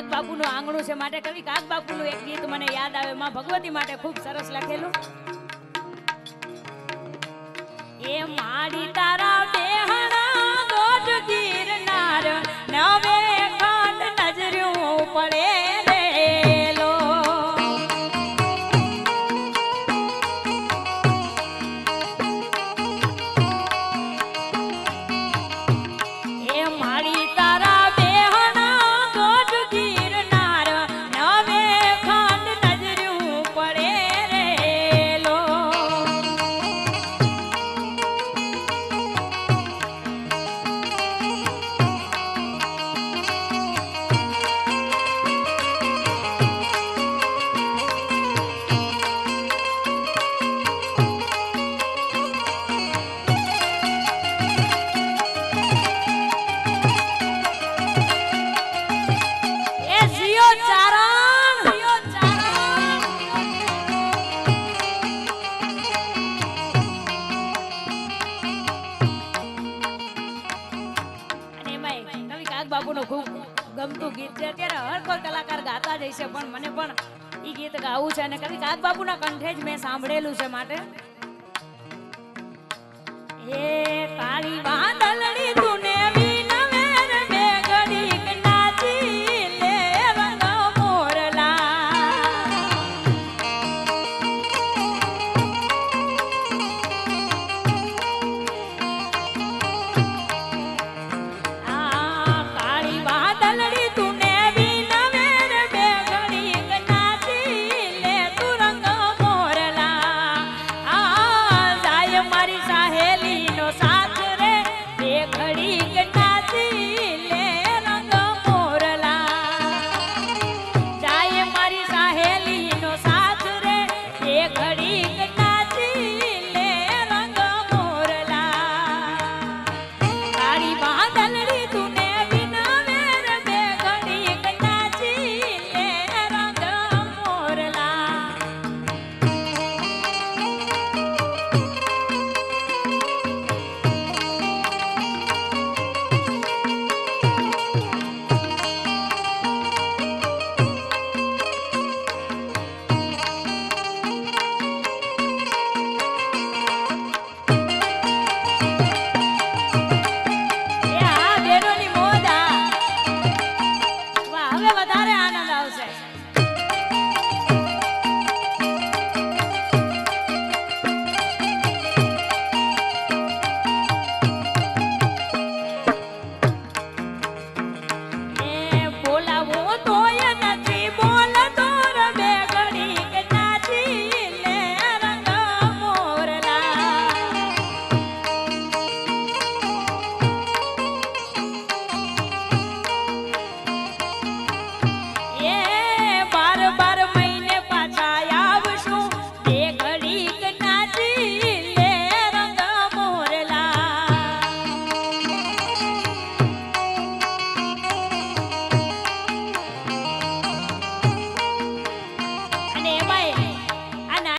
કાગ બાપુનું આંગણું છે માટે કવિ કાગ બાપુનું એક ગીત મને યાદ આવે. માં ભગવતી માટે ખૂબ સરસ લખેલું. એ માડી તારા બેહણા ગોઠ ગીરનાર, નવે બાપુનું ખૂબ ગમતું ગીત છે. અત્યારે હર કોઈ કલાકાર ગાતા જ હશે પણ મને પણ ઈ ગીત ગાવું છે અને કવિ કાગ બાપુના કંઠે જ મેં સાંભળેલું છે માટે. હે કાળી વાદળડી